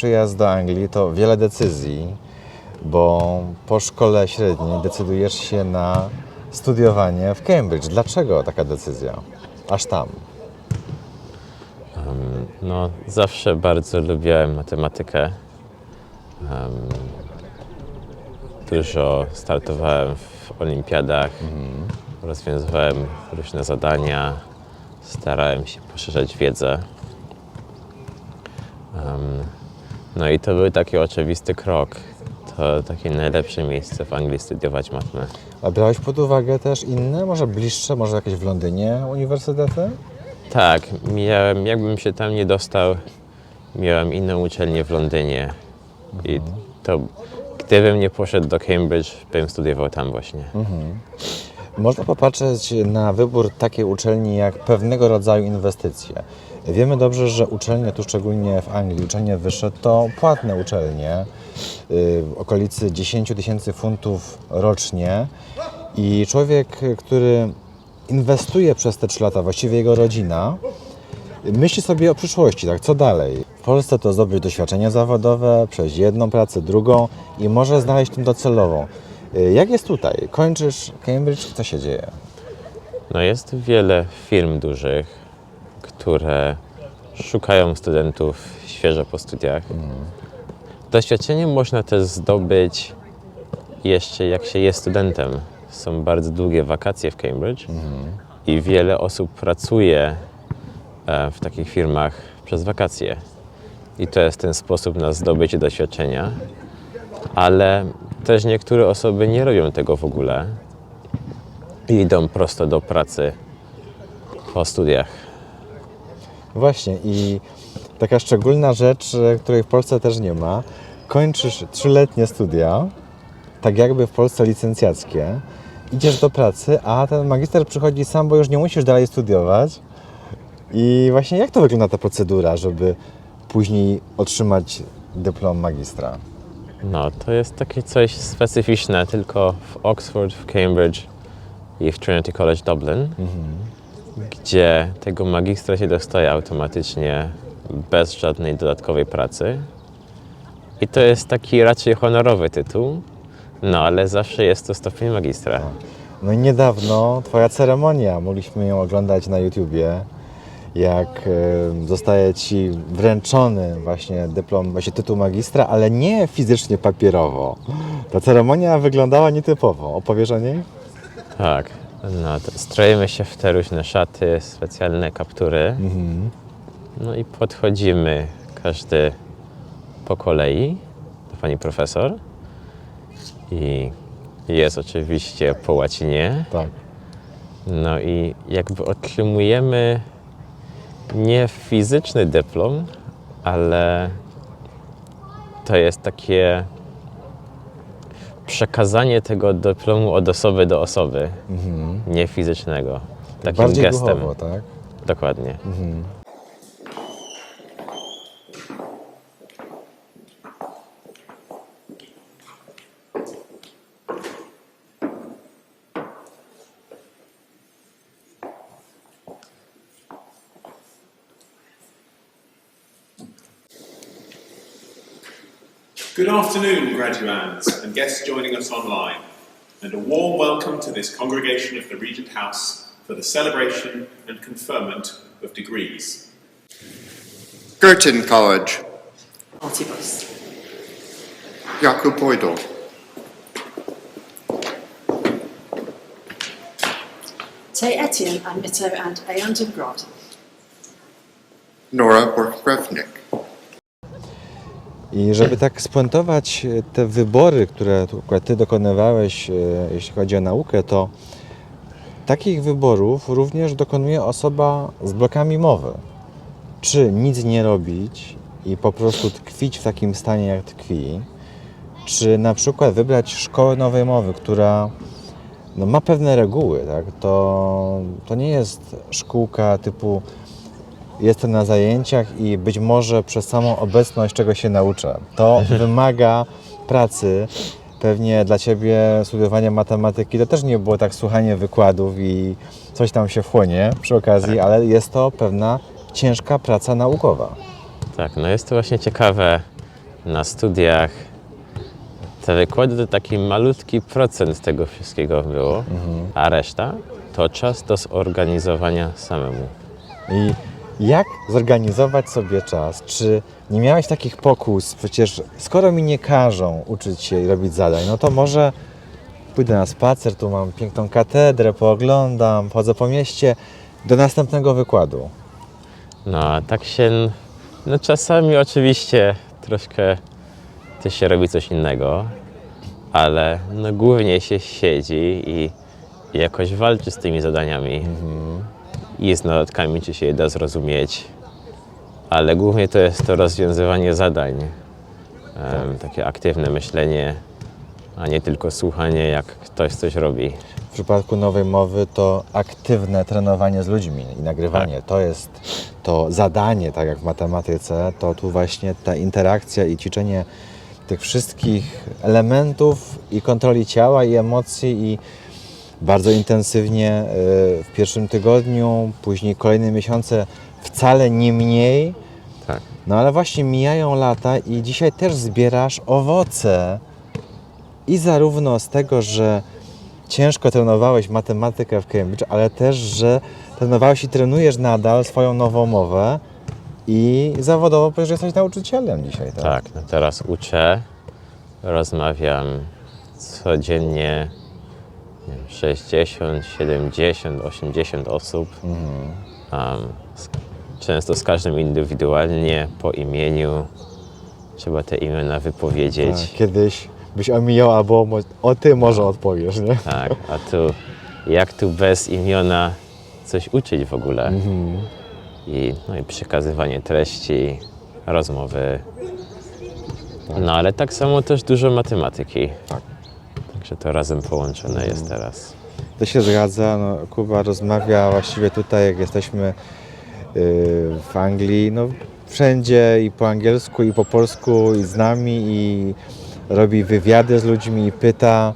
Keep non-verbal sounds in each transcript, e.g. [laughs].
przyjazd do Anglii to wiele decyzji, bo po szkole średniej decydujesz się na studiowanie w Cambridge. Dlaczego taka decyzja? Aż tam. No, zawsze bardzo lubiłem matematykę. Em, dużo startowałem w olimpiadach, rozwiązywałem różne zadania, starałem się poszerzać wiedzę. Em, no i to był taki oczywisty krok. To takie najlepsze miejsce w Anglii studiować matmę. A brałeś pod uwagę też inne, może bliższe, może jakieś w Londynie uniwersytety? Tak, miałem, jakbym się tam nie dostał, miałem inną uczelnię w Londynie i to gdybym nie poszedł do Cambridge, bym studiował tam właśnie. Można popatrzeć na wybór takiej uczelni jak pewnego rodzaju inwestycje. Wiemy dobrze, że uczelnie, tu szczególnie w Anglii, uczelnie wyższe to płatne uczelnie, y, w okolicy 10 tysięcy funtów rocznie i człowiek, który inwestuje przez te 3 lata, właściwie jego rodzina, myśli sobie o przyszłości, tak, co dalej. W Polsce to zdobyć doświadczenie zawodowe, przejść jedną pracę, drugą i może znaleźć tym docelową. Y, Jak jest tutaj? Kończysz Cambridge, co się dzieje? No jest wiele firm dużych, które szukają studentów świeżo po studiach. Doświadczenie można też zdobyć jeszcze jak się jest studentem. Są bardzo długie wakacje w Cambridge i wiele osób pracuje e, w takich firmach przez wakacje. I to jest ten sposób na zdobycie doświadczenia, ale też niektóre osoby nie robią tego w ogóle i idą prosto do pracy po studiach. Właśnie i taka szczególna rzecz, e, której w Polsce też nie ma. Kończysz trzyletnie studia, tak jakby w Polsce licencjackie, idziesz do pracy, a ten magister przychodzi sam, bo już nie musisz dalej studiować. I właśnie jak to wygląda ta procedura, żeby później otrzymać dyplom magistra? No, to jest takie coś specyficzne tylko w Oxford, w Cambridge i w Trinity College Dublin, gdzie tego magistra się dostaje automatycznie bez żadnej dodatkowej pracy. I to jest taki raczej honorowy tytuł, no ale zawsze jest to stopień magistra. No i niedawno Twoja ceremonia, mogliśmy ją oglądać na YouTubie, jak e, zostaje Ci wręczony właśnie dyplom, właśnie tytuł magistra, ale nie fizycznie papierowo. Ta ceremonia wyglądała nietypowo. Opowiesz o niej? Tak, no to stroimy się w te różne szaty, specjalne kaptury. No i podchodzimy każdy po kolei do pani profesor. I jest oczywiście po łacinie. Tak. No i jakby otrzymujemy nie fizyczny dyplom, ale to jest takie przekazanie tego dyplomu od osoby do osoby, nie fizycznego. Takim Bardziej gestem. duchowo, tak? Dokładnie. Good afternoon, graduands and guests joining us online, and a warm welcome to this congregation of the Regent House for the celebration and conferment of degrees. Girton College, Artibus. Jakub Poidel, Te Etienne and Mito and Aeon of Nora Borgrevnik, I żeby tak spuentować e, te wybory, które akurat Ty dokonywałeś, e, jeśli chodzi o naukę, to takich wyborów również dokonuje osoba z blokami mowy. Czy nic nie robić i po prostu tkwić w takim stanie, jak tkwi, czy na przykład wybrać szkołę nowej mowy, która no, ma pewne reguły, tak? To, to nie jest szkółka typu jestem na zajęciach i być może przez samą obecność czego się nauczę. To [laughs] wymaga pracy. Pewnie dla Ciebie studiowanie matematyki to też nie było tak słuchanie wykładów i coś tam się wchłonie przy okazji, ale jest to pewna ciężka praca naukowa. Tak, no jest to właśnie ciekawe, na studiach. Te wykłady to taki malutki procent tego wszystkiego było, a reszta to czas do zorganizowania samemu. I jak zorganizować sobie czas? Czy nie miałeś takich pokus? Przecież skoro mi nie każą uczyć się i robić zadań, no to może pójdę na spacer, tu mam piękną katedrę, pooglądam, chodzę po mieście do następnego wykładu. No tak się, no czasami oczywiście troszkę też się robi coś innego, ale no głównie się siedzi i, i jakoś walczy z tymi zadaniami i z notatkami, czy się je da zrozumieć, ale głównie to jest to rozwiązywanie zadań, em, takie aktywne myślenie, a nie tylko słuchanie, jak ktoś coś robi. W przypadku nowej mowy to aktywne trenowanie z ludźmi i nagrywanie. To jest to zadanie, tak jak w matematyce, to tu właśnie ta interakcja i ćwiczenie tych wszystkich elementów i kontroli ciała i emocji i bardzo intensywnie y, w pierwszym tygodniu, później kolejne miesiące wcale nie mniej. Tak. No ale właśnie mijają lata i dzisiaj też zbierasz owoce i zarówno z tego, że ciężko trenowałeś matematykę w Cambridge, ale też, że trenowałeś i trenujesz nadal swoją nową mowę i zawodowo powiesz, że jesteś nauczycielem dzisiaj, tak? Tak, no teraz uczę, rozmawiam codziennie nie wiem, 60, 70, 80 osób. Um, z, często z każdym indywidualnie, po imieniu. Trzeba te imiona wypowiedzieć. Tak, Kiedyś byś omijał, albo o ty może odpowiesz, nie? Tak, a tu jak tu bez imiona coś uczyć w ogóle? I, no i przekazywanie treści, rozmowy. No ale tak samo też dużo matematyki. Tak. Także to razem połączone jest teraz. To się zgadza. No, Kuba rozmawia właściwie tutaj, jak jesteśmy yy, w Anglii, no wszędzie i po angielsku, i po polsku, i z nami, i robi wywiady z ludźmi, i pyta.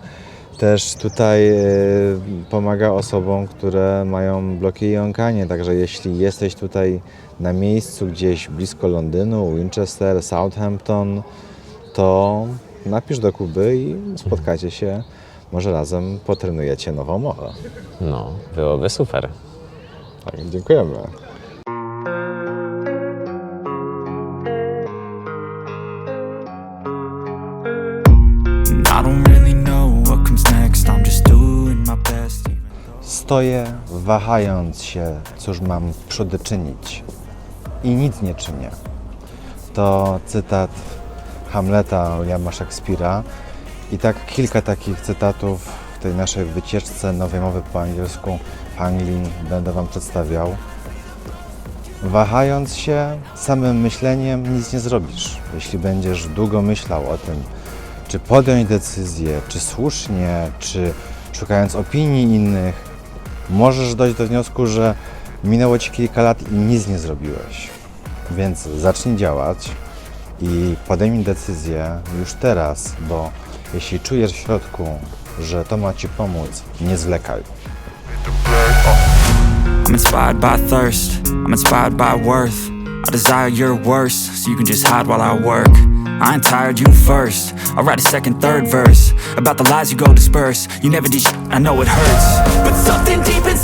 Też tutaj yy, pomaga osobom, które mają bloki jąkanie. Także jeśli jesteś tutaj na miejscu gdzieś blisko Londynu, Winchester, Southampton, to napisz do Kuby i spotkacie się. Może razem potrenujecie nową mowę. No, byłoby super. Tak, dziękujemy. Stoję, wahając się, cóż mam w czynić. I nic nie czynię. To cytat Hamleta Williama Shakespeare'a. I tak kilka takich cytatów w tej naszej wycieczce nowej mowy po angielsku Anglii będę Wam przedstawiał. Wahając się, samym myśleniem nic nie zrobisz. Jeśli będziesz długo myślał o tym, czy podjąć decyzję, czy słusznie, czy szukając opinii innych, możesz dojść do wniosku, że minęło ci kilka lat i nic nie zrobiłeś. Więc zacznij działać i podejmij decyzję już teraz, bo jeśli czujesz w środku, że to ma ci pomóc, nie zwlekaj. I'm inspired by thirst. I'm inspired by worth. I desire your worst, so you can just hide while I work. I ain't tired, you first. I'll write a second, third verse about the lies you go disperse. You never did, sh- I know it hurts, but something deep inside